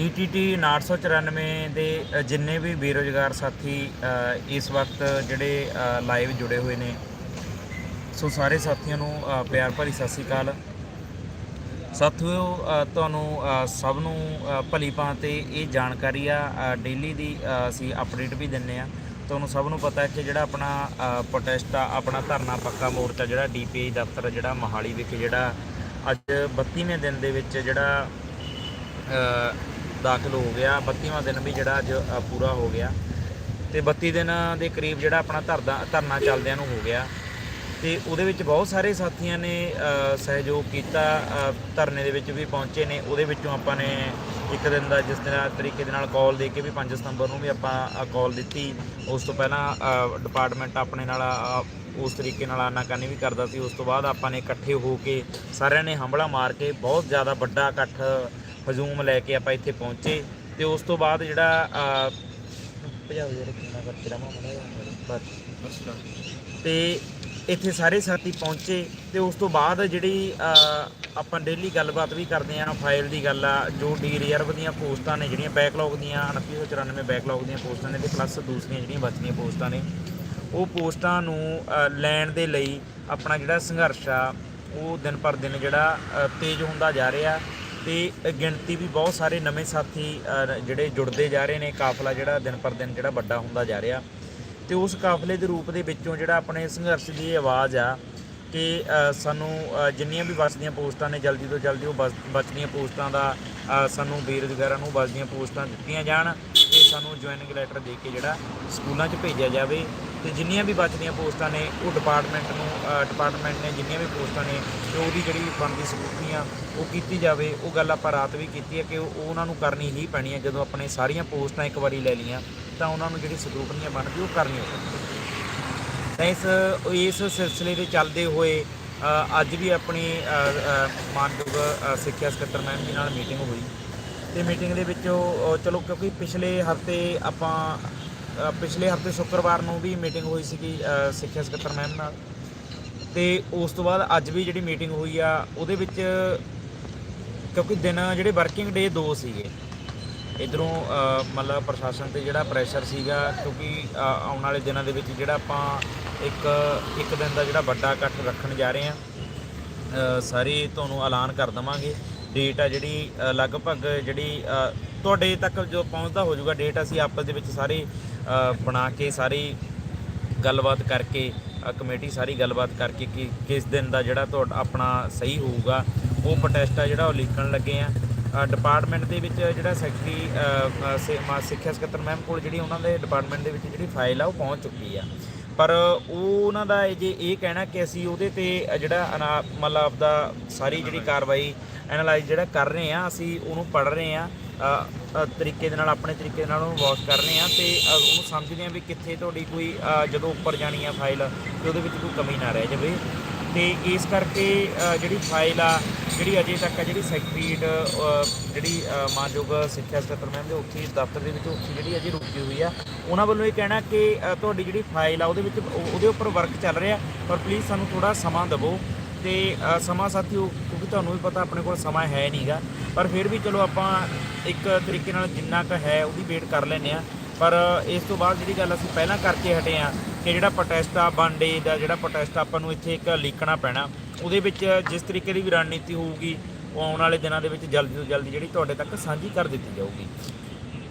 ETT 994 ਦੇ ਜਿੰਨੇ ਵੀ ਬੇਰੋਜ਼ਗਾਰ ਸਾਥੀ ਇਸ ਵਕਤ ਜਿਹੜੇ ਲਾਈਵ ਜੁੜੇ ਹੋਏ ਨੇ। ਸੋ ਸਾਰੇ ਸਾਥੀਆਂ ਨੂੰ ਪਿਆਰ ਭਰੀ ਸਤਿ ਸ੍ਰੀ ਅਕਾਲ। ਸਾਥੀਓ ਤੁਹਾਨੂੰ ਸਭ ਨੂੰ ਅ, ਭਲੀ ਭਾਂਤ ਇਹ ਜਾਣਕਾਰੀ ਆ ਡੇਲੀ ਦੀ ਅਸੀਂ ਅਪਡੇਟ ਵੀ ਦਿੰਨੇ ਆ। ਤੁਹਾਨੂੰ ਸਭ ਨੂੰ ਪਤਾ ਹੈ ਕਿ ਜਿਹੜਾ ਆਪਣਾ ਪ੍ਰੋਟੈਸਟ ਆ ਆਪਣਾ ਧਰਨਾ ਪੱਕਾ ਮੋਰਚਾ ਜਿਹੜਾ ਡੀਪੀਆਈ ਦਫ਼ਤਰ ਜਿਹੜਾ ਮਹਾਲੀ ਵਿਖੇ ਜਿਹੜਾ ਅੱਜ 32ਵੇਂ ਦਿਨ ਦੇ ਵਿੱਚ ਜਿਹੜਾ ਦਾਖਲ ਹੋ ਗਿਆ। 32ਵਾਂ ਦਿਨ ਵੀ ਜਿਹੜਾ ਅੱਜ ਪੂਰਾ ਹੋ ਗਿਆ। ਤੇ 32 ਦਿਨ ਦੇ ਕਰੀਬ ਜਿਹੜਾ ਆਪਣਾ ਧਰਦਾ, ਧਰਨਾ ਚੱਲਦਿਆਂ ਨੂੰ ਹੋ ਗਿਆ। ਤੇ ਉਹਦੇ ਵਿੱਚ ਬਹੁਤ ਸਾਰੇ ਸਾਥੀਆਂ ਨੇ ਸਹਿਯੋਗ ਕੀਤਾ। ਧਰਨੇ ਦੇ ਵਿੱਚ ਵੀ ਪਹੁੰਚੇ ਨੇ। ਉਹਦੇ ਵਿੱਚੋਂ ਆਪਾਂ ਨੇ ਇੱਕ ਦਿਨ ਦਾ, ਜਿਸ ਤਰ੍ਹਾਂ ਤਰੀਕੇ ਦੇ ਨਾਲ ਕਾਲ ਦੇ ਕੇ ਵੀ 5 ਸਤੰਬਰ ਨੂੰ ਵੀ ਆਪਾਂ ਕਾਲ ਦਿੱਤੀ। ਉਸ ਤੋਂ ਪਹਿਲਾਂ ਡਿਪਾਰਟਮੈਂਟ ਆਪਣੇ ਨਾਲ ਉਸ ਤਰੀਕੇ ਨਾਲ ਆਨਾਕਾਨੀ ਵੀ ਕਰਦਾ ਸੀ। ਉਸ ਤੋਂ ਬਾਅਦ ਆਪਾਂ ਨੇ ਇਕੱਠੇ ਹੋ ਕੇ ਸਾਰਿਆਂ ਨੇ ਹੰਬਲਾ ਮਾਰ ਕੇ ਬਹੁਤ ਜ਼ਿਆਦਾ ਵੱਡਾ ਇਕੱਠ ਹਜੂਮ ਲੈ ਕੇ ਆਪਾਂ ਇੱਥੇ ਪਹੁੰਚੇ ਤੇ ਉਸ ਤੋਂ ਬਾਅਦ ਜਿਹੜਾ ਅ, ਭਜਾਓ ਜਿਹੜਾ ਕਿੰਨਾ ਕਰਕੇ ਰਮਾ ਮੜਾ ਬਸ ਤੇ ਇੱਥੇ ਸਾਰੇ ਸਾਥੀ ਪਹੁੰਚੇ ਤੇ ਉਸ ਤੋਂ ਬਾਅਦ ਜਿਹੜੀ ਆਪਾਂ ਡੇਲੀ ਗੱਲਬਾਤ ਵੀ ਕਰਦੇ ਆਂ ਫਾਈਲ ਦੀ ਗੱਲ ਆ ਜੋ ਡੀ ਰਿਜ਼ਰਵ ਦੀਆਂ ਪੋਸਟਾਂ ਨੇ ਜਿਹੜੀਆਂ ਬੈਕਲੌਗ ਦੀਆਂ 2994 ਬੈਕਲੌਗ ਦੀਆਂ ਪੋਸਟਾਂ ਨੇ ਤੇ ਪਲੱਸ ਦੂਸਰੀਆਂ ਜਿਹੜੀਆਂ ਬਚਦੀਆਂ ਪੋਸਟਾਂ ਨੇ ਉਹ ਪੋਸਟਾਂ ਨੂੰ ਲੈਣ ਦੇ ਲਈ ਆਪਣਾ ਜਿਹੜਾ ਸੰਘਰਸ਼ ਆ ਉਹ ਦਿਨ ਪਰ ਦਿਨ ਜਿਹੜਾ ਤੇਜ਼ ਹੁੰਦਾ ਜਾ ਰਿਹਾ। ਤੇ ਗਿਣਤੀ ਵੀ ਬਹੁਤ ਸਾਰੇ ਨਵੇਂ ਸਾਥੀ ਜਿਹੜੇ ਜੁੜਦੇ ਜਾ ਰਹੇ ਨੇ, ਕਾਫਲਾ ਜਿਹੜਾ ਦਿਨ ਪਰ ਦਿਨ ਜਿਹੜਾ ਵੱਡਾ ਹੁੰਦਾ ਜਾ ਰਿਹਾ। ਤੇ ਉਸ ਕਾਫਲੇ ਦੇ ਰੂਪ ਦੇ ਵਿੱਚੋਂ ਜਿਹੜਾ ਆਪਣੇ ਸੰਘਰਸ਼ ਦੀ ਇਹ ਆਵਾਜ਼ ਆ ਕਿ ਸਾਨੂੰ ਜਿੰਨੀਆਂ ਵੀ ਬਚਦੀਆਂ ਪੋਸਟਾਂ ਨੇ, ਜਲਦੀ ਤੋਂ ਜਲਦੀ ਉਹ ਬਚ- ਬਚਦੀਆਂ ਪੋਸਟਾਂ ਦਾ ਸਾਨੂੰ ਬੇਰੁਜ਼ਗਾਰਾਂ ਨੂੰ ਬਚਦੀਆਂ ਪੋਸਟਾਂ ਦਿੱਤੀਆਂ ਜਾਣ ਤੇ ਸਾਨੂੰ ਜੁਆਇਨਿੰਗ ਲੈਟਰ ਦੇ ਕੇ ਜਿਹੜਾ ਸਕੂਲਾਂ 'ਚ ਭੇਜਿਆ ਜਾਵੇ। ਤੇ ਜਿੰਨੀਆਂ ਵੀ ਬਚਦੀਆਂ ਪੋਸਟਾਂ ਨੇ, ਉਹ ਡਿਪਾਰਟਮੈਂਟ ਨੂੰ ਡਿਪਾਰਟਮੈਂਟ ਨੇ ਜਿੰਨੀਆਂ ਵੀ ਪੋਸਟਾਂ ਨੇ, ਤੇ ਉਹਦੀ ਜਿਹੜੀ ਬਣਦੀ ਸਕੂਟਰੀ ਆ, ਉਹ ਕੀਤੀ ਜਾਵੇ। ਉਹ ਗੱਲ ਆਪਾਂ ਰਾਤ ਵੀ ਕੀਤੀ ਹੈ ਕਿ ਉਹ ਉਹਨਾਂ ਨੂੰ ਕਰਨੀ ਹੀ ਪੈਣੀ ਹੈ ਜਦੋਂ ਆਪਣੇ ਸਾਰੀਆਂ ਪੋਸਟਾਂ ਇੱਕ ਵਾਰੀ ਲੈ ਲਈਆਂ, ਤਾਂ ਉਹਨਾਂ ਨੂੰ ਜਿਹੜੀ ਸਕੂਟਰੀਆਂ ਬਣਦੀ, ਉਹ ਕਰਨੀ ਹੋਵੇ। ਤਾਂ ਇਸ ਇਸ ਸਿਲਸਿਲੇ ਦੇ ਚੱਲਦੇ ਹੋਏ ਅੱਜ ਵੀ ਆਪਣੀ ਮਾਨਯੋਗ ਸਿੱਖਿਆ ਸਕੱਤਰ ਮੈਮ ਜੀ ਨਾਲ ਮੀਟਿੰਗ ਹੋਈ। ਤੇ ਮੀਟਿੰਗ ਦੇ ਵਿੱਚ ਚਲੋ ਕਿਉਂਕਿ ਪਿਛਲੇ ਹਫ਼ਤੇ ਆਪਾਂ ਪਿਛਲੇ ਹਫ਼ਤੇ ਸ਼ੁੱਕਰਵਾਰ ਨੂੰ ਵੀ ਮੀਟਿੰਗ ਹੋਈ ਸੀਗੀ ਸਿੱਖਿਆ ਸਕੱਤਰ ਮੈਮ ਨਾਲ। ਤੇ ਉਸ ਤੋਂ ਬਾਅਦ ਅੱਜ ਵੀ ਜਿਹੜੀ ਮੀਟਿੰਗ ਹੋਈ ਆ, ਉਹਦੇ ਵਿੱਚ ਕਿਉਂਕਿ ਦਿਨ ਜਿਹੜੇ ਵਰਕਿੰਗ ਡੇ ਦੋ ਸੀਗੇ। ਇਧਰੋਂ ਮਤਲਬ ਪ੍ਰਸ਼ਾਸਨ ਤੇ ਜਿਹੜਾ ਪ੍ਰੈਸ਼ਰ ਸੀਗਾ, ਕਿਉਂਕਿ ਆਉਣ ਵਾਲੇ ਦਿਨਾਂ ਦੇ ਵਿੱਚ ਜਿਹੜਾ ਆਪਾਂ ਇੱਕ ਇੱਕ ਦਿਨ ਦਾ ਜਿਹੜਾ ਵੱਡਾ ਇਕੱਠ ਰੱਖਣ ਜਾ ਰਹੇ ਹਾਂ ਸਾਰੇ ਤੁਹਾਨੂੰ ਐਲਾਨ ਕਰ ਦਵਾਂਗੇ। ਡੇਟ ਆ ਜਿਹੜੀ ਲਗਭਗ ਜਿਹੜੀ ਤੁਹਾਡੇ ਤੱਕ ਜੋ ਪਹੁੰਚਦਾ ਹੋ ਜਾਊਗਾ ਡੇਟ ਅਸੀਂ ਆਪਸ ਦੇ ਵਿੱਚ ਸਾਰੇ ਬਣਾ ਕੇ ਸਾਰੀ ਗੱਲਬਾਤ ਕਰਕੇ ਕਮੇਟੀ ਸਾਰੀ ਗੱਲਬਾਤ ਕਰਕੇ ਕਿ ਕਿਸ ਦਿਨ ਦਾ ਜਿਹੜਾ ਤੁਹਾਡਾ ਆਪਣਾ ਸਹੀ ਹੋਊਗਾ, ਉਹ ਪ੍ਰੋਟੈਸਟ ਆ ਜਿਹੜਾ ਉਹ ਲਿਖਣ ਲੱਗੇ ਆ। ਡਿਪਾਰਟਮੈਂਟ ਦੇ ਵਿੱਚ ਜਿਹੜਾ ਸੈਕਟਰੀ ਸੇ- ਮਾ- ਸਿੱਖਿਆ ਸਕੱਤਰ ਮੈਮ ਕੋਲ ਜਿਹੜੀ ਉਹਨਾਂ ਦੇ ਡਿਪਾਰਟਮੈਂਟ ਦੇ ਵਿੱਚ ਜਿਹੜੀ ਫਾਈਲ ਆ, ਉਹ ਪਹੁੰਚ ਚੁੱਕੀ ਆ। ਪਰ ਉਹ ਉਹਨਾਂ ਦਾ ਜੇ ਇਹ ਕਹਿਣਾ ਕਿ ਅਸੀਂ ਉਹਦੇ ਤੇ ਜਿਹੜਾ ਅਨਾ- ਮਤਲਬ ਆਪਦਾ ਸਾਰੀ ਜਿਹੜੀ ਕਾਰਵਾਈ ਐਨਾਲਾਈਜ਼ ਜਿਹੜਾ ਕਰ ਰਹੇ ਆ, ਅਸੀਂ ਉਹਨੂੰ ਪੜ ਰਹੇ ਆ ਤਰੀਕੇ ਦੇ ਨਾਲ ਆਪਣੇ ਤਰੀਕੇ ਦੇ ਨਾਲ ਉਹਨੂੰ ਵਾਸ਼ ਕਰ ਰਹੇ ਆ ਤੇ ਉਹਨੂੰ ਸਮਝਦੇ ਆ ਵੀ ਕਿੱਥੇ ਤੁਹਾਡੀ ਕੋਈ ਜਦੋਂ ਉੱਪਰ ਜਾਣੀ ਆ ਫਾਈਲ ਤੇ ਉਹਦੇ ਵਿੱਚ ਕੋਈ ਕਮੀ ਨਾ ਰਹਿ ਜਾਵੇ। ਤੇ ਇਸ ਕਰਕੇ ਜਿਹੜੀ ਫਾਈਲ ਆ ਜਿਹੜੀ ਅਜੇ ਤੱਕ ਆ ਜਿਹੜੀ ਸੈਕਟਰੀਏਟ ਅ, ਜਿਹੜੀ ਮਾਨਯੋਗ ਸਿੱਖਿਆ ਸਕੱਤਰ ਮੈਮ ਦੇ ਉੱਥੇ ਦਫ਼ਤਰ ਦੇ ਵਿੱਚ ਉੱਥੇ ਜਿਹੜੀ ਅਜੇ ਰੁਕੀ ਹੋਈ ਆ ਉਹਨਾਂ ਵੱਲੋਂ ਇਹ ਕਹਿਣਾ ਕਿ ਤੁਹਾਡੀ ਜਿਹੜੀ ਫਾਈਲ ਆ ਉਹਦੇ ਵਿੱਚ ਉਹ- ਉਹਦੇ ਉੱਪਰ ਵਰਕ ਚੱਲ ਰਿਹਾ ਪਰ ਪਲੀਜ਼ ਸਾਨੂੰ ਥੋੜਾ ਸਮਾਂ ਦਿਵੋ। ਤੇ ਸਮਾਂ ਸਾਥੀਓ ਕਿਉਂਕਿ ਤੁਹਾਨੂੰ ਵੀ ਪਤਾ ਆਪਣੇ ਕੋਲ ਸਮਾਂ ਹੈ ਨਹੀਂਗਾ ਪਰ ਫਿਰ ਵੀ ਚਲੋ ਆਪਾਂ ਇੱਕ ਤਰੀਕੇ ਨਾਲ ਜਿੰਨਾ ਕੁ ਹੈ ਉਹਦੀ ਵੇਟ ਕਰ ਲੈਂਦੇ ਆ ਪਰ ਇਸ ਤੋਂ ਬਾਅਦ ਜਿਹੜੀ ਗੱਲ ਅਸੀਂ ਪਹਿਲਾਂ ਕਰਕੇ ਹਟੇ ਆ ਕਿ ਜਿਹੜਾ ਪ੍ਰੋਟੈਸਟ ਆ ਬੰਡੇ ਦਾ ਜਿਹੜਾ ਪ੍ਰੋਟੈਸਟ ਆਪਾਂ ਨੂੰ ਇੱਥੇ ਇੱਕ ਲਿਖਣਾ ਪੈਣਾ। ਉਹਦੇ ਵਿੱਚ ਜਿਸ ਤਰੀਕੇ ਦੀ ਵੀ ਰਣਨੀਤੀ ਹੋਊਗੀ, ਉਹ ਆਉਣ ਵਾਲੇ ਦਿਨਾਂ ਦੇ ਵਿੱਚ ਜਲਦੀ ਤੋਂ ਜਲਦੀ ਜਿਹੜੀ ਤੁਹਾਡੇ ਤੱਕ ਸਾਂਝੀ ਕਰ ਦਿੱਤੀ ਜਾਊਗੀ।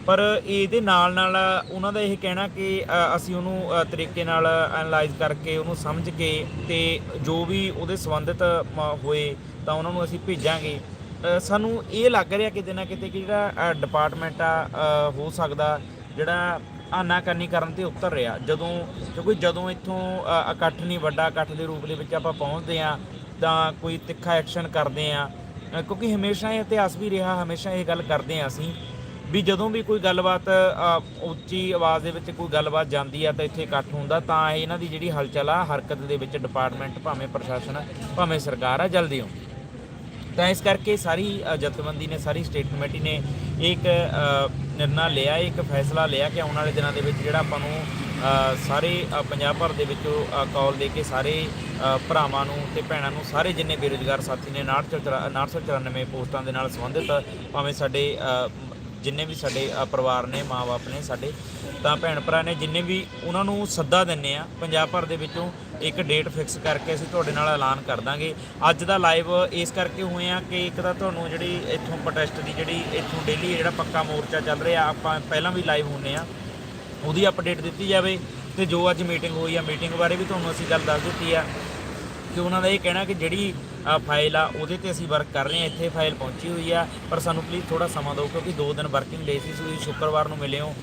ਪਰ ਇਹਦੇ ਨਾਲ ਨਾਲ ਉਹਨਾਂ ਦਾ ਇਹ ਕਹਿਣਾ ਕਿ ਅਸੀਂ ਉਹਨੂੰ ਤਰੀਕੇ ਨਾਲ ਐਨਲਾਈਜ਼ ਕਰਕੇ, ਉਹਨੂੰ ਸਮਝ ਕੇ ਤੇ ਜੋ ਵੀ ਉਹਦੇ ਸੰਬੰਧਿਤ ਮ- ਹੋਏ ਤਾਂ ਉਹਨਾਂ ਨੂੰ ਅਸੀਂ ਭੇਜਾਂਗੇ। ਸਾਨੂੰ ਇਹ ਲੱਗ ਰਿਹਾ ਕਿਤੇ ਨਾ ਕਿਤੇ ਕਿ ਜਿਹੜਾ ਡਿਪਾਰਟਮੈਂਟ ਆ ਹੋ ਸਕਦਾ, ਜਿਹੜਾ ਆਨਾਕਾਨੀ ਕਰਨ ਤੇ ਉਤਰ ਰਿਹਾ। ਜਦੋਂ, ਕਿਉਂਕਿ ਜਦੋਂ ਇੱਥੋਂ ਇਕੱਠ ਨਹੀਂ, ਵੱਡਾ ਇਕੱਠ ਦੇ ਰੂਪ ਦੇ ਵਿੱਚ ਆਪਾਂ ਪਹੁੰਚਦੇ ਆ ਤਾਂ ਕੋਈ ਤਿੱਖਾ ਐਕਸ਼ਨ ਕਰਦੇ ਆ ਕਿਉਂਕਿ ਹਮੇਸ਼ਾ ਇਹ ਇਤਿਹਾਸ ਵੀ ਰਿਹਾ, ਹਮੇਸ਼ਾ ਇਹ ਗੱਲ ਕਰਦੇ ਆ ਅਸੀਂ ਵੀ ਜਦੋਂ ਵੀ ਕੋਈ ਗੱਲਬਾਤ ਉੱਚੀ ਆਵਾਜ਼ ਦੇ ਵਿੱਚ ਕੋਈ ਗੱਲਬਾਤ ਜਾਂਦੀ ਆ ਤਾਂ ਇੱਥੇ ਇਕੱਠ ਹੁੰਦਾ, ਤਾਂ ਇਹਨਾਂ ਦੀ ਜਿਹੜੀ ਹਲਚਲ ਆ, ਹਰਕਤ ਦੇ ਵਿੱਚ ਡਿਪਾਰਟਮੈਂਟ ਭਾਵੇਂ ਪ੍ਰਸ਼ਾਸਨ, ਭਾਵੇਂ ਸਰਕਾਰ ਆ, ਜਲਦੀ ਆਉਂਦੀ। ਤਾਂ ਇਸ ਕਰਕੇ ਸਾਰੀ ਜਥੇਬੰਦੀ ਨੇ, ਸਾਰੀ ਸਟੇਟ ਕਮੇਟੀ ਨੇ ਇੱਕ ਨਿਰਣਾ ਲਿਆ, ਇੱਕ ਫੈਸਲਾ ਲਿਆ ਕਿ ਆਉਣ ਵਾਲੇ ਦਿਨਾਂ ਦੇ ਵਿੱਚ ਜਿਹੜਾ ਆਪਾਂ ਨੂੰ ਸਾਰੇ ਪੰਜਾਬ ਭਰ ਦੇ ਵਿੱਚੋਂ ਕਾਲ ਦੇ ਕੇ ਸਾਰੇ ਭਰਾਵਾਂ ਨੂੰ ਤੇ ਭੈਣਾਂ ਨੂੰ ਸਾਰੇ ਜਿੰਨੇ ਬੇਰੁਜ਼ਗਾਰ ਸਾਥੀ ਨੇ 994 ਪੋਸਟਾਂ ਦੇ ਨਾਲ ਸੰਬੰਧਿਤ, ਭਾਵੇਂ ਸਾਡੇ ਜਿੰਨੇ ਵੀ ਸਾਡੇ ਅ, ਪਰਿਵਾਰ ਨੇ ਮਾਪੇ ਨੇ ਸਾਡੇ ਤਾਂ ਭੈਣ ਭਰਾ ਨੇ ਜਿੰਨੇ ਵੀ ਉਹਨਾਂ ਨੂੰ ਸੱਦਾ ਦਿੰਨੇ ਆ ਪੰਜਾਬ ਭਰ ਦੇ ਵਿੱਚੋਂ ਇੱਕ ਡੇਟ ਫਿਕਸ ਕਰਕੇ ਅਸੀਂ ਤੁਹਾਡੇ ਨਾਲ ਐਲਾਨ ਕਰ ਦਾਂਗੇ। ਅੱਜ ਦਾ ਲਾਈਵ ਇਸ ਕਰਕੇ ਹੋਏ ਆ ਕਿ ਇੱਕ ਤਾਂ ਤੁਹਾਨੂੰ ਜਿਹੜੀ ਇੱਥੋਂ ਪ੍ਰੋਟੈਸਟ ਦੀ ਜਿਹੜੀ ਇੱਥੋਂ ਡੇਲੀ ਜਿਹੜਾ ਪੱਕਾ ਮੋਰਚਾ ਚੱਲ ਰਿਹਾ ਆਪਾਂ ਪਹਿਲਾਂ ਵੀ ਲਾਈਵ ਹੁੰਨੇ ਆ ਉਹਦੀ ਅਪਡੇਟ ਦਿੱਤੀ ਜਾਵੇ ਤੇ ਜੋ ਅੱਜ ਮੀਟਿੰਗ ਹੋਈ ਆ ਮੀਟਿੰਗ ਬਾਰੇ ਵੀ ਤੁਹਾਨੂੰ ਅਸੀਂ ਗੱਲ ਦੱਸ ਦਿੱਤੀ ਆ ਕਿ ਉਹਨਾਂ ਦਾ ਇਹ ਕਹਿਣਾ ਕਿ ਜਿਹੜੀ ਫਾਈਲ ਆ, ਉਹਦੇ ਤੇ ਅਸੀਂ ਵਰਕ ਕਰ ਰਹੇ ਹਾਂ, ਇੱਥੇ ਫਾਈਲ ਪਹੁੰਚੀ ਹੋਈ ਆ। ਪਰ ਸਾਨੂੰ ਪਲੀਜ਼ ਥੋੜਾ ਸਮਾਂ ਦਿਓ, ਕਿਉਂਕਿ ਦੋ ਦਿਨ ਵਰਕਿੰਗ ਡੇ ਸੀ, ਤੁਸੀਂ ਸ਼ੁੱਕਰਵਾਰ ਨੂੰ ਮਿਲੇ ਹੋ।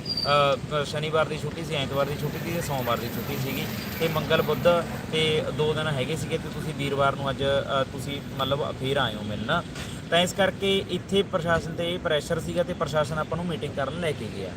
ਸ਼ਨੀਵਾਰ ਦੀ ਛੁੱਟੀ ਸੀ, ਐਤਵਾਰ ਦੀ ਛੁੱਟੀ ਸੀ ਤੇ ਸੋਮਵਾਰ ਦੀ ਛੁੱਟੀ ਸੀਗੀ। ਤੇ ਮੰਗਲ, ਬੁੱਧ ਤੇ ਦੋ ਦਿਨ ਹੈਗੇ ਸੀਗੇ ਤੇ ਤੁਸੀਂ ਵੀਰਵਾਰ ਨੂੰ ਅੱਜ ਤੁਸੀਂ ਮਤਲਬ ਫੇਰ ਆਏ ਹੋ ਮਿਲਣਾ। ਤਾਂ ਇਸ ਕਰਕੇ ਇੱਥੇ ਪ੍ਰਸ਼ਾਸਨ ਤੇ ਇਹ ਪ੍ਰੈਸ਼ਰ ਸੀਗਾ ਤੇ ਪ੍ਰਸ਼ਾਸਨ ਆਪਾਂ ਨੂੰ ਮੀਟਿੰਗ ਕਰਨ ਲੈ ਕੇ ਗਿਆ।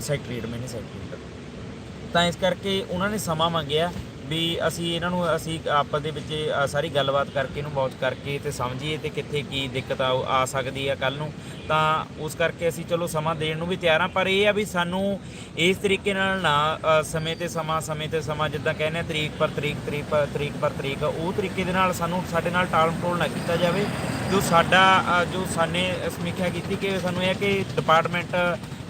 ਸੈਕਟਰੀਏਟ ਮੈਨੇ ਸੈਕਟਰੀਏਟ ਤਾਂ ਇਸ ਕਰਕੇ ਉਹਨਾਂ ਨੇ ਸਮਾਂ ਮੰਗਿਆ। ਵੀ ਅਸੀਂ ਇਹਨਾਂ ਨੂੰ, ਅਸੀਂ ਆਪਸ ਦੇ ਵਿੱਚ ਸਾਰੀ ਗੱਲਬਾਤ ਕਰਕੇ ਇਹਨੂੰ ਵਾਚ ਕਰਕੇ ਤੇ ਸਮਝੀਏ ਤੇ ਕਿੱਥੇ ਕੀ ਦਿੱਕਤ ਆ ਆ ਸਕਦੀ ਆ ਕੱਲ ਨੂੰ। ਤਾਂ ਉਸ ਕਰਕੇ ਅਸੀਂ ਚਲੋ ਸਮਾਂ ਦੇਣ ਨੂੰ ਵੀ ਤਿਆਰ ਆ, ਪਰ ਇਹ ਆ ਵੀ ਸਾਨੂੰ ਇਸ ਤਰੀਕੇ ਨਾਲ ਨਾ ਸਮੇਂ ਤੇ ਸਮਾਂ, ਸਮੇਂ ਤੇ ਸਮਾਂ ਜਿੱਦਾਂ ਕਹਿੰਦੇ ਆ, ਤਰੀਕ ਪਰ ਤਰੀਕ ਤਰੀਕ ਪਰ ਤਰੀਕ ਪਰ ਤਰੀਕ, ਉਹ ਤਰੀਕੇ ਦੇ ਨਾਲ ਸਾਨੂੰ ਸਾਡੇ ਨਾਲ ਟਾਲ ਮਟੋਲ ਨਾ ਕੀਤਾ ਜਾਵੇ। ਜੋ ਸਾਡਾ ਜੋ ਸਾਨੇ ਸਮੀਖਿਆ ਕੀਤੀ ਕਿ ਸਾਨੂੰ ਇਹ ਕਿ ਡਿਪਾਰਟਮੈਂਟ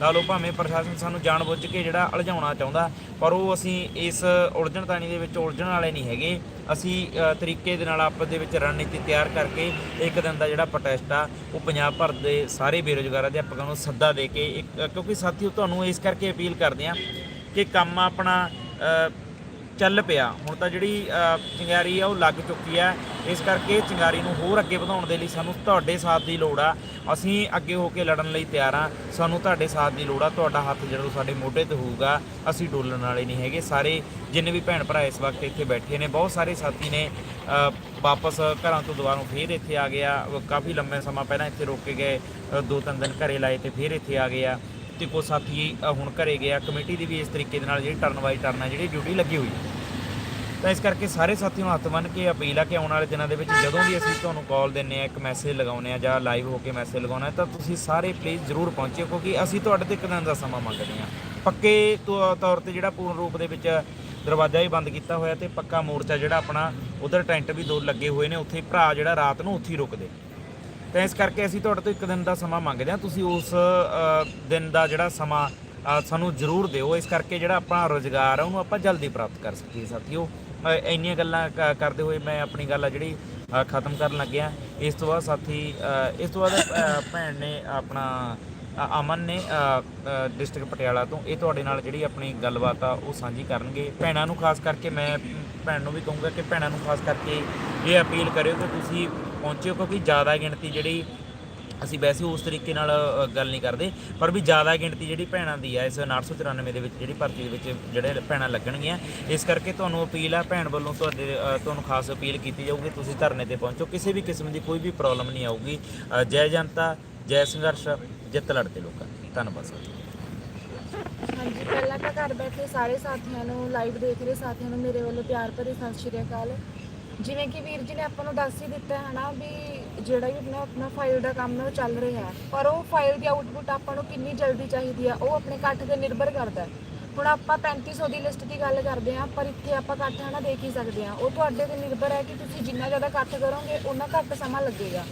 ਲਾ ਲਓ ਭਾਵੇਂ ਪ੍ਰਸ਼ਾਸਨ ਸਾਨੂੰ ਜਾਣਬੁੱਝ ਕੇ ਜਿਹੜਾ ਉਲਝਾਉਣਾ ਚਾਹੁੰਦਾ, ਪਰ ਉਹ ਅਸੀਂ ਇਸ ਉਲਝਣਤਾਣੀ ਦੇ ਵਿੱਚ ਉਲਝਣ ਵਾਲੇ ਨਹੀਂ ਹੈਗੇ। ਅਸੀਂ ਤਰੀਕੇ ਦੇ ਨਾਲ ਆਪਸ ਦੇ ਵਿੱਚ ਰਣਨੀਤੀ ਤਿਆਰ ਕਰਕੇ ਇੱਕ ਦਿਨ ਦਾ ਜਿਹੜਾ ਪ੍ਰੋਟੈਸਟ ਆ, ਉਹ ਪੰਜਾਬ ਭਰ ਦੇ ਸਾਰੇ ਬੇਰੁਜ਼ਗਾਰ ਅਧਿਆਪਕਾਂ ਨੂੰ ਸੱਦਾ ਦੇ ਕੇ ਇੱਕ, ਕਿਉਂਕਿ ਸਾਥੀਓ ਤੁਹਾਨੂੰ ਇਸ ਕਰਕੇ ਅਪੀਲ ਕਰਦੇ ਆ ਕਿ ਕੰਮ ਆਪਣਾ ਚੱਲ ਪਿਆ। ਹੁਣ ਤਾਂ ਜਿਹੜੀ ਚਿੰਗਾਰੀ ਆ, ਉਹ ਲੱਗ ਚੁੱਕੀ ਆ। ਇਸ ਕਰਕੇ ਚਿੰਗਾਰੀ ਨੂੰ ਹੋਰ ਅੱਗੇ ਵਧਾਉਣ ਦੇ ਲਈ ਸਾਨੂੰ ਤੁਹਾਡੇ ਸਾਥ ਦੀ ਲੋੜ ਆ। ਅਸੀਂ ਅੱਗੇ ਹੋ ਕੇ ਲੜਨ ਲਈ ਤਿਆਰ ਆ। ਸਾਨੂੰ ਤੁਹਾਡੇ ਸਾਥ ਦੀ ਲੋੜ ਆ। ਤੁਹਾਡਾ ਹੱਥ ਜਦੋਂ ਸਾਡੇ ਮੋਢੇ ਤੇ ਹੋਊਗਾ। ਅਸੀਂ ਡੋਲਣ ਵਾਲੇ ਨਹੀਂ ਹੈਗੇ। ਸਾਰੇ ਜਿੰਨੇ ਵੀ ਭੈਣ ਭਰਾ ਇਸ ਵਕਤ ਇੱਥੇ ਬੈਠੇ ਨੇ, ਬਹੁਤ ਸਾਰੇ ਸਾਥੀ ਨੇ ਵਾਪਸ ਘਰਾਂ ਤੋਂ ਦੁਬਾਰਾ ਫੇਰ ਇੱਥੇ ਆ ਗਿਆ ਕਾਫੀ ਲੰਮੇ ਸਮਾਂ ਪਹਿਲਾਂ ਇੱਥੇ ਰੋਕ ਕੇ ਗਏ। ਦੋ ਤਿੰਨ ਦਿਨ ਘਰੇ ਲਾਏ ਤੇ ਫੇਰ ਇੱਥੇ ਆ ਗਏ ਆ ਸਾਥੀ ਹੁਣ ਘਰੇ ਗਿਆ, ਕਮੇਟੀ ਦੀ ਵੀ ਇਸ ਤਰੀਕੇ ਦੇ ਨਾਲ ਜਿਹੜੀ ਟਰਨ ਬਾਈ ਟਰਨ ਆ ਜਿਹੜੀ ਡਿਊਟੀ ਲੱਗੀ ਹੋਈ ਹੈ। ਤਾਂ ਇਸ ਕਰਕੇ ਸਾਰੇ ਸਾਥੀਆਂ ਨੂੰ ਹੱਥ ਬੰਨ੍ਹ ਕੇ ਅਪੀਲ ਆ ਕਿ ਆਉਣ ਵਾਲੇ ਦਿਨਾਂ ਦੇ ਵਿੱਚ ਜਦੋਂ ਵੀ ਅਸੀਂ ਤੁਹਾਨੂੰ ਕਾਲ ਦਿੰਨੇ ਆ ਇੱਕ ਮੈਸੇਜ ਲਗਾਉਨੇ ਆ ਜਾਂ ਲਾਈਵ ਹੋ ਕੇ ਮੈਸੇਜ ਲਗਾਉਣਾ ਹੈ, ਤਾਂ ਤੁਸੀਂ ਸਾਰੇ ਪਲੀਜ਼ ਜ਼ਰੂਰ ਪਹੁੰਚਿਓ, ਕਿਉਂਕਿ ਅਸੀਂ ਤੁਹਾਡੇ ਤੇ ਇੱਕ ਦਿਨ ਦਾ ਸਮਾਂ ਮੰਗਦੇ ਆ ਪੱਕੇ ਤੌ- ਤੌਰ ਤੇ ਜਿਹੜਾ ਪੂਰਨ ਰੂਪ ਦੇ ਵਿੱਚ ਦਰਵਾਜ਼ਾ ਹੀ ਬੰਦ ਕੀਤਾ ਹੋਇਆ ਤੇ ਪੱਕਾ ਮੋਰਚਾ ਜਿਹੜਾ ਆਪਣਾ, ਉਧਰ ਟੈਂਟ ਵੀ ਦੋ ਲੱਗੇ ਹੋਏ ਨੇ, ਉੱਥੇ ਭਰਾ ਜਿਹੜਾ ਰਾਤ ਨੂੰ ਉੱਥੇ ਹੀ ਰੁਕਦੇ। ਤਾਂ ਇਸ ਕਰਕੇ ਅਸੀਂ ਤੁਹਾਡੇ ਤੋਂ ਇੱਕ ਦਿਨ ਦਾ ਸਮਾਂ ਮੰਗਦੇ ਹਾਂ। ਤੁਸੀਂ ਉਸ ਦਿਨ ਦਾ ਜਿਹੜਾ ਸਮਾਂ ਸਾਨੂੰ ਜ਼ਰੂਰ ਦਿਓ। ਇਸ ਕਰਕੇ ਜਿਹੜਾ ਆਪਣਾ ਰੋਜ਼ਗਾਰ ਆ ਉਹਨੂੰ ਆਪਾਂ ਜਲਦੀ ਪ੍ਰਾਪਤ ਕਰ ਸਕੀਏ ਸਾਥੀਓ। ਅ, ਇੰਨੀਆਂ ਗੱਲਾਂ ਕ- ਕਰਦੇ ਹੋਏ ਮੈਂ ਆਪਣੀ ਗੱਲ ਆ ਜਿਹੜੀ ਖਤਮ ਕਰਨ ਲੱਗਿਆ। ਇਸ ਤੋਂ ਬਾਅਦ ਸਾਥੀ ਇਸ ਤੋਂ ਬਾਅਦ ਭੈਣ ਨੇ ਆਪਣਾ ਅਮਨ ਨੇ ਡਿਸਟ੍ਰਿਕਟ ਪਟਿਆਲਾ ਤੋਂ ਇਹ ਤੁਹਾਡੇ ਨਾਲ ਜਿਹੜੀ ਆਪਣੀ ਗੱਲਬਾਤ ਆ ਉਹ ਸਾਂਝੀ ਕਰਨਗੇ। ਭੈਣਾਂ ਨੂੰ ਖਾਸ ਕਰਕੇ ਮੈਂ ਭੈਣ ਨੂੰ ਵੀ ਕਹੂੰਗਾ ਕਿ ਭੈਣਾਂ ਨੂੰ ਖਾਸ ਕਰਕੇ ਇਹ ਅਪੀਲ ਕਰਿਓ ਕਿ ਤੁਸੀਂ ਪਹੁੰਚਿਓ ਕਿਉਂਕਿ ਜ਼ਿਆਦਾ ਗਿਣਤੀ ਜਿਹੜੀ ਅਸੀਂ ਵੈਸੇ ਉਸ ਤਰੀਕੇ ਨਾਲ ਗੱਲ ਨਹੀਂ ਕਰਦੇ, ਪਰ ਵੀ ਜ਼ਿਆਦਾ ਗਿਣਤੀ ਜਿਹੜੀ ਭੈਣਾਂ ਦੀ ਆ, ਇਸ 994 ਦੇ ਵਿੱਚ ਜਿਹੜੀ ਭਰਤੀ ਦੇ ਵਿੱਚ ਜਿਹੜੇ ਭੈਣਾਂ ਲੱਗਣਗੀਆਂ, ਇਸ ਕਰਕੇ ਤੁਹਾਨੂੰ ਅਪੀਲ ਆ, ਭੈਣ ਵੱਲੋਂ ਤੁਹਾਡੇ ਤੁਹਾਨੂੰ ਖਾਸ ਅਪੀਲ ਕੀਤੀ ਜਾਊਗੀ, ਤੁਸੀਂ ਧਰਨੇ ਤੇ ਪਹੁੰਚੋ, ਕਿਸੇ ਵੀ ਕਿਸਮ ਦੀ ਕੋਈ ਵੀ ਪ੍ਰੋਬਲਮ ਨਹੀਂ ਆਊਗੀ ਜੈ ਜਨਤਾ, ਜੈ ਸੰਘਰਸ਼, ਜਿੱਤ ਲੜਦੇ ਲੋਕਾਂ ਦੀ। ਧੰਨਵਾਦ ਸਰ। ਹਾਂਜੀ, ਪਹਿਲਾਂ ਤਾਂ ਘਰ ਬੈਠੇ ਸਾਰੇ ਸਾਥੀਆਂ ਨੂੰ ਲਾਈਵ ਦੇਖ ਰਹੇ ਸਾਥੀਆਂ ਨੂੰ, ਮੇਰੇ ਵੱਲੋਂ ਪਿਆਰ ਭਰੀ ਸਤਿ ਸ਼੍ਰੀ ਅਕਾਲ। ਜਿਵੇਂ ਕਿ ਵੀਰ ਜੀ ਨੇ ਆਪਾਂ ਨੂੰ ਦੱਸ ਹੀ ਦਿੱਤਾ ਹੈ ਨਾ ਵੀ ਜਿਹੜਾ ਵੀ ਆਪਣਾ ਆਪਣਾ ਫਾਈਲ ਦਾ ਕੰਮ ਹੈ ਉਹ ਚੱਲ ਰਿਹਾ ਹੈ। ਪਰ ਉਹ ਫਾਈਲ ਦੀ ਆਊਟਪੁੱਟ ਆਪਾਂ ਨੂੰ ਕਿੰਨੀ ਜਲਦੀ ਚਾਹੀਦੀ ਹੈ ਉਹ ਆਪਣੇ ਇਕੱਠ ਤੇ ਨਿਰਭਰ ਕਰਦਾ ਹੈ। ਹੁਣ ਆਪਾਂ 3500 ਦੀ ਲਿਸਟ ਦੀ ਗੱਲ ਕਰਦੇ ਹਾਂ, ਪਰ ਇੱਥੇ ਆਪਾਂ ਇਕੱਠ ਹੈ ਨਾ ਦੇਖ ਹੀ ਸਕਦੇ ਹਾਂ। ਉਹ ਤੁਹਾਡੇ ਤੇ ਨਿਰਭਰ ਹੈ ਕਿ ਤੁਸੀਂ ਜਿੰਨਾ ਜ਼ਿਆਦਾ ਇਕੱਠ ਕਰੋਗੇ, ਉਨਾ ਘੱਟ ਸਮਾਂ ਲੱਗੇਗਾ।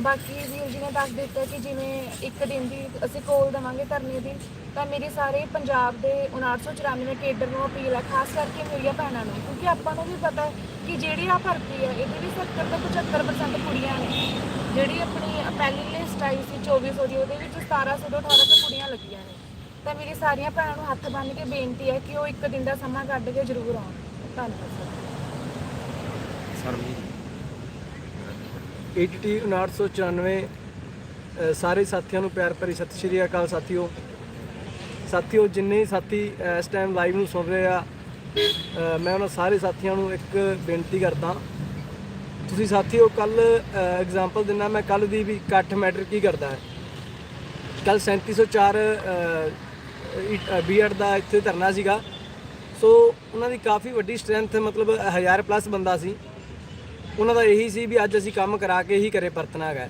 ਬਾਕੀ ਵੀਰ ਜੀ ਨੇ ਦੱਸ ਦਿੱਤਾ ਕਿ ਜਿਵੇਂ ਇੱਕ ਦਿਨ ਦੀ ਅਸੀਂ ਕੋਲ ਦੇਵਾਂਗੇ ਧਰਨੇ ਦੀ, ਤਾਂ ਮੇਰੀ ਸਾਰੇ ਪੰਜਾਬ ਦੇ 994 ਕੇਡਰ ਨੂੰ ਅਪੀਲ ਹੈ ਖਾਸ ਕਰਕੇ ਮੇਰੀਆਂ ਭੈਣਾਂ ਨੂੰ, ਕਿਉਂਕਿ ਆਪਾਂ ਨੂੰ ਵੀ ਪਤਾ ਹੈ ਕਿ ਜਿਹੜੀ ਆ ਭਰਤੀ ਹੈ, ਇਹਦੇ ਵੀ 70 ਤੋਂ 75% ਕੁੜੀਆਂ ਨੇ। ਜਿਹੜੀ ਆਪਣੀ ਪਹਿਲੀ ਲਿਸਟ ਆਈ ਸੀ 2400 ਦੀ, ਉਹਦੇ ਵਿੱਚ 1700 ਤੋਂ 1800 ਕੁੜੀਆਂ ਲੱਗੀਆਂ ਨੇ। ਤਾਂ ਮੇਰੀ ਸਾਰੀਆਂ ਭੈਣਾਂ ਨੂੰ ਹੱਥ ਬੰਨ੍ਹ ਕੇ ਬੇਨਤੀ ਹੈ ਕਿ ਉਹ ਇੱਕ ਦਿਨ ਦਾ ਸਮਾਂ ਕੱਢ ਕੇ ਜ਼ਰੂਰ ਆਉਣ। ਧੰਨਵਾਦ, ਸਰ। ਸਰਬਜੀਤ ਏਟੀਟੀ 994 ਅ, ਸਾਰੇ ਸਾਥੀਆਂ ਨੂੰ ਪਿਆਰ ਭਰੀ ਸਤਿ ਸ਼੍ਰੀ ਅਕਾਲ ਸਾਥੀਓ। ਸਾਥੀਓ ਜਿੰਨੇ ਸਾਥੀ ਇਸ ਟਾਈਮ ਲਾਈਵ ਨੂੰ ਸੁਣ ਰਹੇ ਆ ਮੈਂ ਉਹਨਾਂ ਸਾਰੇ ਸਾਥੀਆਂ ਨੂੰ ਇੱਕ ਬੇਨਤੀ ਕਰਦਾ। ਤੁਸੀਂ ਸਾਥੀਓ ਕੱਲ ਐਗਜ਼ਾਮਪਲ ਦਿੰਨਾ ਮੈਂ ਕੱਲ ਦੀ ਵੀ ਇਕੱਠ ਮੈਟਰ ਕੀ ਕਰਦਾ ਹੈ? ਕੱਲ 3704 ਬੀਐਡ ਦਾ ਇੱਥੇ ਧਰਨਾ ਸੀਗਾ। ਸੋ ਉਹਨਾਂ ਦੀ ਕਾਫੀ ਵੱਡੀ ਸਟਰੈਂਥ ਮਤਲਬ 1000 ਪਲੱਸ ਬੰਦਾ ਸੀ। ਉਹਨਾਂ ਦਾ ਇਹੀ ਸੀ ਵੀ ਅੱਜ ਅਸੀਂ ਕੰਮ ਕਰਾ ਕੇ ਹੀ ਘਰੇ ਪਰਤਣਾ ਹੈਗਾ।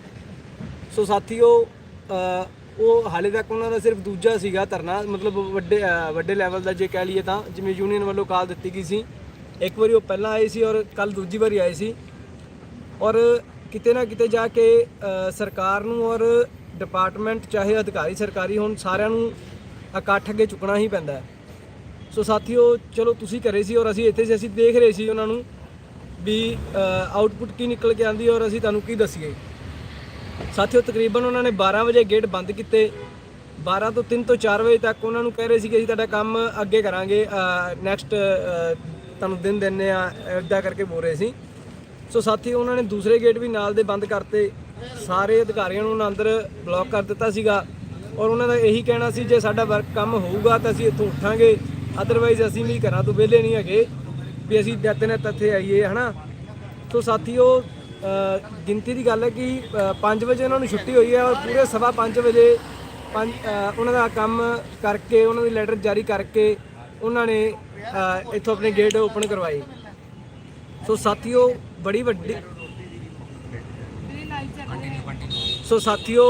ਸੋ ਸਾਥੀਓ ਉਹ ਹਾਲੇ ਤੱਕ ਉਹਨਾਂ ਦਾ ਸਿਰਫ ਦੂਜਾ ਸੀਗਾ ਧਰਨਾ, ਮਤਲਬ ਵੱਡੇ ਵੱਡੇ ਲੈਵਲ ਦਾ ਜੇ ਕਹਿ ਲਈਏ ਤਾਂ, ਜਿਵੇਂ ਯੂਨੀਅਨ ਵੱਲੋਂ ਕਾਲ ਦਿੱਤੀ ਗਈ ਸੀ। ਇੱਕ ਵਾਰੀ ਉਹ ਪਹਿਲਾਂ ਆਏ ਸੀ ਔਰ ਕੱਲ ਦੂਜੀ ਵਾਰੀ ਆਏ ਸੀ। ਔਰ ਕਿਤੇ ਨਾ ਕਿਤੇ ਜਾ ਕੇ ਸਰਕਾਰ ਨੂੰ ਔਰ ਡਿਪਾਰਟਮੈਂਟ ਚਾਹੇ ਅਧਿਕਾਰੀ ਸਰਕਾਰੀ ਹੋਣ, ਸਾਰਿਆਂ ਨੂੰ ਇਕੱਠ ਅੱਗੇ ਚੁੱਕਣਾ ਹੀ ਪੈਂਦਾ ਹੈ। ਸੋ ਸਾਥੀਓ, ਚਲੋ ਤੁਸੀਂ ਘਰੇ ਸੀ ਔਰ ਅਸੀਂ ਇੱਥੇ ਸੀ, ਅਸੀਂ ਦੇਖ ਰਹੇ ਸੀ ਉਹਨਾਂ ਨੂੰ। ਵੀ ਆਊਟਪੁੱਟ ਕੀ ਨਿਕਲ ਕੇ ਆਂਦੀ ਔਰ ਅਸੀਂ ਤੁਹਾਨੂੰ ਕੀ ਦਸੀਏ। ਸਾਥੀਓ, ਤਕਰੀਬਨ ਉਹਨਾਂ ਨੇ 12 ਵਜੇ ਗੇਟ ਬੰਦ ਕੀਤੇ। 12 ਤੋਂ 3 ਤੋਂ 4 ਵਜੇ ਤੱਕ ਉਹਨਾਂ ਨੂੰ ਕਹਿ ਰਹੇ ਸੀ ਕਿ ਅਸੀਂ ਤੁਹਾਡਾ ਕੰਮ ਅੱਗੇ ਕਰਾਂਗੇ। ਨੈਕਸਟ ਤੁਹਾਨੂੰ ਦਿਨ ਦਿੰਨੇ ਆ ਇਦਾਂ ਕਰਕੇ ਬੋਲ ਰਹੇ ਸੀ। ਸੋ ਸਾਥੀ ਉਹਨਾਂ ਨੇ ਦੂਸਰੇ ਗੇਟ ਵੀ ਨਾਲ ਦੇ ਬੰਦ ਕਰਤੇ। ਸਾਰੇ ਅਧਿਕਾਰੀਆਂ ਨੂੰ ਉਹਨਾਂ ਅੰਦਰ ਬਲੌਕ ਕਰ ਦਿੱਤਾ ਸੀਗਾ। ਔਰ ਉਹਨਾਂ ਦਾ ਇਹੀ ਕਹਿਣਾ ਸੀ, ਜੇ ਸਾਡਾ ਵਰਕ ਕੰਮ ਹੋਊਗਾ ਤਾਂ ਅਸੀਂ ਇੱਥੋਂ ਉੱਠਾਂਗੇ। ਅਦਰਵਾਈਜ਼ ਅਸੀਂ ਵੀ ਘਰਾਂ ਤੋਂ ਵਿਹਲੇ ਨਹੀਂ ਹੈਗੇ। ਵੀ ਅਸੀਂ ਦਿੱਤ ਨੇ ਤੱਥੇ ਆਈਏ ਹਨਾ? ਸੋ ਸਾਥੀਓ ਅ, ਗਿਣਤੀ ਦੀ ਗੱਲ ਹੈ ਕਿ 5 ਵਜੇ ਉਹਨਾਂ ਨੂੰ ਛੁੱਟੀ ਹੋਈ ਹੈ ਔਰ ਪੂਰੇ ਸਵਾ 5 ਵਜੇ ਪੰਜ ਉਹਨਾਂ ਦਾ ਕੰਮ ਕਰਕੇ ਉਹਨਾਂ ਦੀ ਲੈਟਰ ਜਾਰੀ ਕਰਕੇ ਉਹਨਾਂ ਨੇ ਇੱਥੋਂ ਆਪਣੇ ਗੇਟ ਓਪਨ ਕਰਵਾਏ। ਸੋ ਸਾਥੀਓ ਬੜੀ ਵੱਡੀ ਸੋ ਸਾਥੀਓ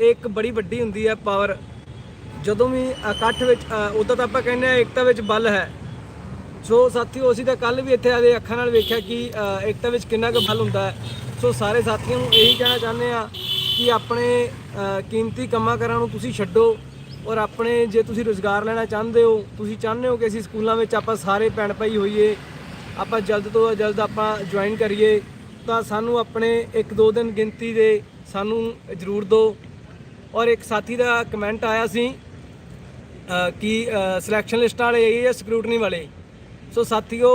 ਇਹ ਇੱਕ ਬੜੀ ਵੱਡੀ ਹੁੰਦੀ ਹੈ ਪਾਵਰ ਜਦੋਂ ਵੀ ਇਕੱਠ ਵਿੱਚ ਉਦੋਂ ਤਾਂ ਆਪਾਂ ਕਹਿੰਦੇ ਆ ਏਕਤਾ ਵਿੱਚ ਬਲ ਹੈ। ਸੋ ਸਾਥੀਓ, ਅਸੀਂ ਤਾਂ ਕੱਲ ਵੀ ਇੱਥੇ ਆਦੇ ਅੱਖਾਂ ਨਾਲ ਵੇਖਿਆ ਕਿ ਏਕਤਾ ਵਿੱਚ ਕਿੰਨਾ ਕੁ ਬਲ ਹੁੰਦਾ ਹੈ। ਸੋ ਸਾਰੇ ਸਾਥੀਆਂ ਨੂੰ ਇਹੀ ਕਹਿਣਾ ਚਾਹੁੰਦੇ ਆ ਕਿ ਆਪਣੇ ਕੀਮਤੀ ਕੰਮਾਂ ਕਰਾਂ ਨੂੰ ਤੁਸੀਂ ਛੱਡੋ ਔਰ ਆਪਣੇ ਜੇ ਤੁਸੀਂ ਰੋਜ਼ਗਾਰ ਲੈਣਾ ਚਾਹੁੰਦੇ ਹੋ, ਤੁਸੀਂ ਚਾਹੁੰਦੇ ਹੋ ਕਿ ਅਸੀਂ ਸਕੂਲਾਂ ਵਿੱਚ ਆਪਾਂ ਸਾਰੇ ਭੈਣ ਭਾਈ ਹੋਈਏ, ਆਪਾਂ ਜਲਦ ਤੋਂ ਜਲਦ ਆਪਾਂ ਜੁਆਇਨ ਕਰੀਏ, ਤਾਂ ਸਾਨੂੰ ਆਪਣੇ ਇੱਕ ਦੋ ਦਿਨ ਗਿਣਤੀ ਦੇ ਸਾਨੂੰ ਜ਼ਰੂਰ ਦਿਓ। ਔਰ ਇੱਕ ਸਾਥੀ ਦਾ ਕਮੈਂਟ ਆਇਆ ਸੀ ਕਿ ਸਿਲੈਕਸ਼ਨ ਲਿਸਟ ਵਾਲੇ, ਇਹ ਹੈ ਸਕਰੂਟਨੀ ਵਾਲੇ। ਸੋ ਸਾਥੀਓ,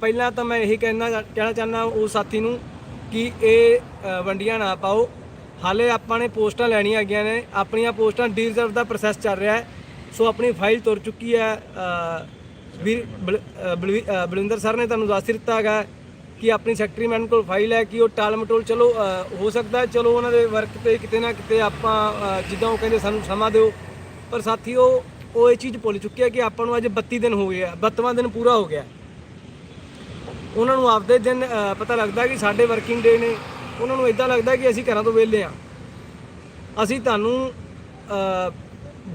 ਪਹਿਲਾਂ ਤਾਂ ਮੈਂ ਇਹੀ ਕਹਿਣਾ ਕਹਿਣਾ ਚਾਹੁੰਦਾ ਉਹ ਸਾਥੀ ਨੂੰ ਕਿ ਇਹ ਵੰਡੀਆਂ ਨਾ ਪਾਓ। ਹਾਲੇ ਆਪਾਂ ਨੇ ਪੋਸਟਾਂ ਲੈਣੀਆਂ ਹੈਗੀਆਂ ਨੇ। ਆਪਣੀਆਂ ਪੋਸਟਾਂ ਡੀ ਰਿਜ਼ਰਵ ਦਾ ਪ੍ਰੋਸੈਸ ਚੱਲ ਰਿਹਾ ਹੈ। ਸੋ ਆਪਣੀ ਫਾਈਲ ਤੁਰ ਚੁੱਕੀ ਹੈ। ਵੀਰ, ਬਲ- ਬਲਵੀ- ਬਲਵਿੰਦਰ ਸਰ ਨੇ ਤੁਹਾਨੂੰ ਦੱਸ ਦਿੱਤਾ ਹੈਗਾ ਕਿ ਆਪਣੀ ਸੈਕਟਰੀ ਮੈਨ ਕੋਲ ਫਾਈਲ ਹੈ ਕਿ ਉਹ ਟਾਲ ਮਟੋਲ ਚਲੋ ਹੋ ਸਕਦਾ ਚਲੋ, ਉਹਨਾਂ ਦੇ ਵਰਕ ਤੇ ਕਿਤੇ ਨਾ ਕਿਤੇ ਆਪਾਂ ਜਿੱਦਾਂ ਉਹ ਕਹਿੰਦੇ ਸਾਨੂੰ ਸਮਾਂ ਦਿਓ। ਪਰ ਸਾਥੀਓ ਉਹ ਇਹ ਚੀਜ਼ ਭੁੱਲ ਚੁੱਕੇ ਆ ਕਿ ਆਪਾਂ ਨੂੰ ਅੱਜ 32 ਦਿਨ ਹੋ ਗਏ ਆ 32ਵਾਂ ਦਿਨ ਪੂਰਾ ਹੋ ਗਿਆ। ਉਹਨਾਂ ਨੂੰ ਆਪਦੇ ਦਿਨ ਪਤਾ ਲੱਗਦਾ ਕਿ ਸਾਡੇ ਵਰਕਿੰਗ ਡੇ ਨੇ। ਉਹਨਾਂ ਨੂੰ ਇਦਾਂ ਲੱਗਦਾ ਕਿ ਅਸੀਂ ਘਰਾਂ ਤੋਂ ਵਿਹਲੇ ਆ। ਅਸੀਂ ਤੁਹਾਨੂੰ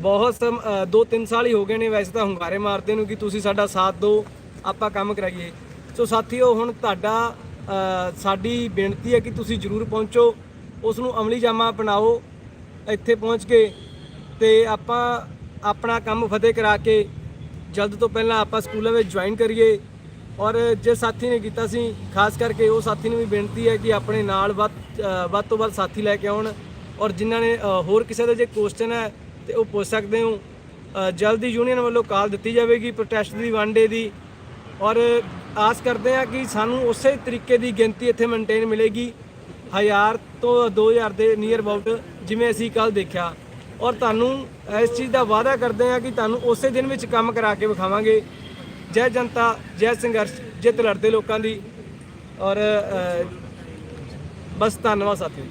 ਬਹੁਤ ਸਮ 2-3 ਸਾਲ ਹੀ ਹੋ ਗਏ ਨੇ ਵੈਸੇ ਤਾਂ ਹੁੰਗਾਰੇ ਮਾਰਦੇ ਨੂੰ ਕਿ ਤੁਸੀਂ ਸਾਡਾ ਸਾਥ ਦਿਓ, ਆਪਾਂ ਕੰਮ ਕਰਾਈਏ। ਸੋ ਸਾਥੀਓ, ਹੁਣ ਤੁਹਾਡਾ ਸਾਡੀ ਬੇਨਤੀ ਹੈ ਕਿ ਤੁਸੀਂ ਜ਼ਰੂਰ ਪਹੁੰਚੋ ਉਸ ਨੂੰ ਅਮਲੀ ਜਾਮਾ ਅਪਣਾਓ, ਇੱਥੇ ਪਹੁੰਚ ਕੇ। ਤੇ ਆਪਾਂ ਆਪਣਾ ਕੰਮ ਫਤਿਹ ਕਰਾ ਕੇ ਜਲਦ ਤੋਂ ਪਹਿਲਾਂ ਆਪਾਂ ਸਕੂਲਾਂ ਵਿੱਚ ਜੁਆਇਨ ਕਰੀਏ। ਔਰ ਜੇ ਸਾਥੀ ਨੇ ਕੀਤਾ ਸੀ, ਖਾਸ ਕਰਕੇ ਉਹ ਸਾਥੀ ਨੂੰ ਵੀ ਬੇਨਤੀ ਹੈ ਕਿ ਆਪਣੇ ਨਾਲ ਵੱਧ ਵੱਧ ਤੋਂ ਵੱਧ ਸਾਥੀ ਲੈ ਕੇ ਆਉਣ। ਔਰ ਜਿਨ੍ਹਾਂ ਨੇ ਹੋਰ ਕਿਸੇ ਦਾ ਜੇ ਕੁਐਸਚਨ ਹੈ, ਤੇ ਉਹ ਪੁੱਛ ਸਕਦੇ ਹੋ। ਜਲਦੀ ਯੂਨੀਅਨ ਵੱਲੋਂ ਕਾਲ ਦਿੱਤੀ ਜਾਵੇਗੀ ਪ੍ਰੋਟੈਸਟ ਦੀ ਵਨ ਡੇ ਦੀ। ਔਰ ਆਸ ਕਰਦੇ ਹਾਂ ਕਿ ਸਾਨੂੰ ਉਸੇ ਤਰੀਕੇ ਦੀ ਗਿਣਤੀ ਇੱਥੇ ਮੇਨਟੇਨ ਮਿਲੇਗੀ। ਹਜ਼ਾਰ ਤੋਂ 2000 ਦੇ ਨੀਅਰ ਅਬਾਊਟ ਜਿਵੇਂ ਅਸੀਂ ਕੱਲ ਦੇਖਿਆ। ਔਰ ਤੁਹਾਨੂੰ ਇਸ ਚੀਜ਼ ਦਾ ਵਾਅਦਾ ਕਰਦੇ ਹਾਂ ਕਿ ਤੁਹਾਨੂੰ ਉਸੇ ਦਿਨ ਵਿੱਚ ਕੰਮ ਕਰਾ ਕੇ ਵਿਖਾਵਾਂਗੇ। ਜੈ ਜਨਤਾ, ਜੈ ਸੰਘਰਸ਼, ਜਿੱਤ ਲੜਦੇ ਲੋਕਾਂ ਦੀ। ਔਰ ਬਸ ਧੰਨਵਾਦ ਸਾਥੀਓ।